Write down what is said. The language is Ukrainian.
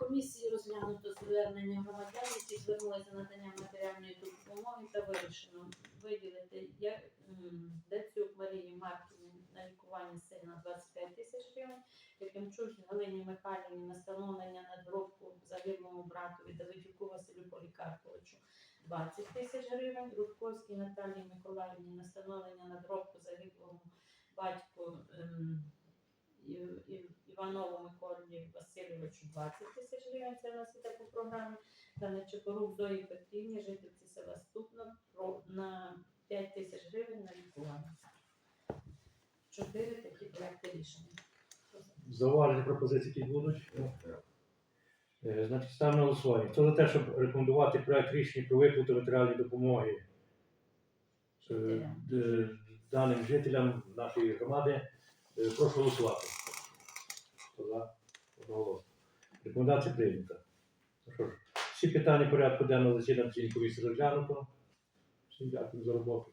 комісії розглянуто звернення громадян, які звернулися за наданням матеріальної допомоги та вирішено виділити Децюк Марії Марківні на лікування сина 25 тисяч гривень, Якимчук Галині Михайлівні на встановлення надробку загиблому братові Давидюку Василю Полікарповичу 20 тисяч гривень, Рудковській Наталії Миколаївні на встановлення надробку загиблому батьку ем, Іванову Миколі Васильовичу 20 тисяч гривень, це у нас іде по програмі, та на Чепорук Зої Петрівні, жительці села Ступно, на 5 тисяч гривень на лікування. Чотири такі проекти рішення. Зауваження пропозиції, які будуть. Е, Значить, ставимо на голосування. Хто за те, щоб рекомендувати проект рішення про виплату матеріальної допомоги е, д- даним жителям нашої громади, е, прошу голосувати. Одноголосно. Рекомендація прийнята. Ну всі питання порядку денного засідання комісії розглянуто. Всім дякую за роботу.